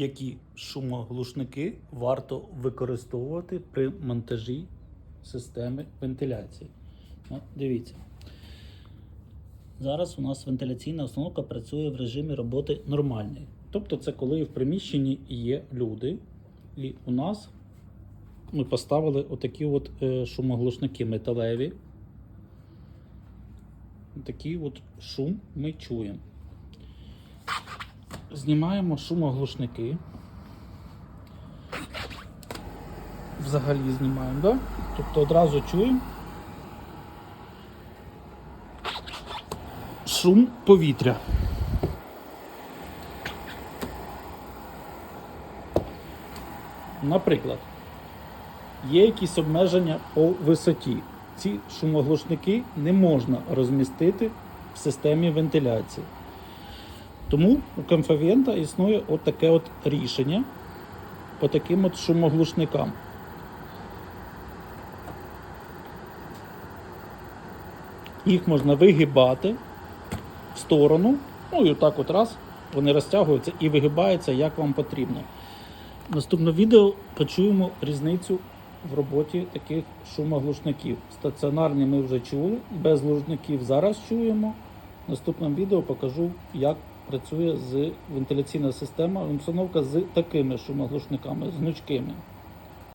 які шумоглушники варто використовувати при монтажі системи вентиляції. От, дивіться. Зараз у нас вентиляційна установка працює в режимі роботи нормальний. Тобто, це коли в приміщенні є люди, і у нас ми поставили отакі от е, шумоглушники металеві. Такий от шум ми чуємо. Знімаємо шумоглушники. Взагалі знімаємо, да? Тобто одразу чуємо шум повітря. Наприклад, є якісь обмеження по висоті. Ці шумоглушники не можна розмістити в системі вентиляції. Тому у Комфавієнта існує от таке от рішення по таким от шумоглушникам. Їх можна вигибати в сторону, ну і отак от раз вони розтягуються і вигибаються, як вам потрібно. В наступному відео почуємо різницю в роботі таких шумоглушників. Стаціонарні ми вже чули, без глушників зараз чуємо. В наступному відео покажу, як працює з вентиляційна система, установка з такими шумоглушниками, з гнучкими.